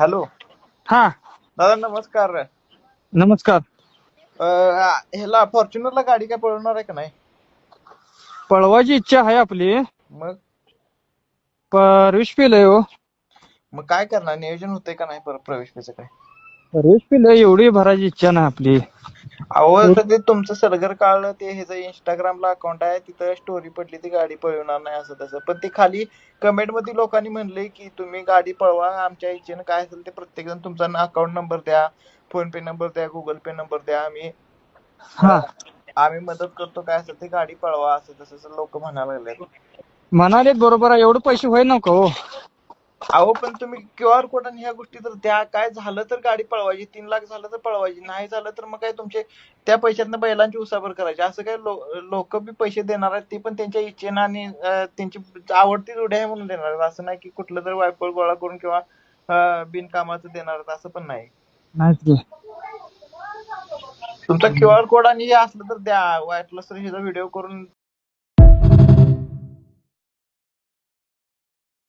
Hello. हा. दादा नमस्कार. नमस्कार. अं, ह्याला फॉर्च्युनरला गाडी काय पळवणार आहे का नाही? पळवायची इच्छा आहे आपली. मग? प्रवेश पिलंय हो. मग काय करणार? नियोजन होतंय का नाही पर- प्रवेश फीचं काय? प्रवेश पिलंय एवढी भरायची इच्छा नाही आपली. अहो ते तुमचं सलगर काढलं ते ह्याचं इंस्टाग्रामला अकाउंट आहे तिथं स्टोरी पडली ती गाडी पळवणार नाही असं तसं. पण ते खाली कमेंटमध्ये लोकांनी म्हणले की तुम्ही गाडी पळवा आमच्या इच्छेनं काय असेल ते प्रत्येक जण तुमचा अकाउंट नंबर द्या फोन पे नंबर द्या गुगल पे नंबर द्या आम्ही हा. आम्ही मदत करतो काय असेल ते गाडी पळवा असं तसं लोक म्हणायला लागले म्हणाले बरोबर आहे एवढं पैसे होय नको हो. अहो पण तुम्ही क्यू आर कोड आणि ह्या गोष्टी तर त्या काय झालं तर गाडी पळवायची तीन लाख झालं तर पळवायची नाही झालं तर मग काय तुमचे त्या पैशातनं बैलांची उसाबर करायची. असं काय लोक बी पैसे देणार आहेत ते पण त्यांच्या इच्छेनं आणि त्यांची आवडती जोडी आहे म्हणून देणार आहेत. असं नाही की कुठलं तरी वायपळ गोळा करून किंवा बिनकामाचं देणार आहेत असं पण नाही. तुमचा क्यू आर कोड आणि हे असलं तर द्या. वाटलं तर ह्याचा व्हिडिओ करून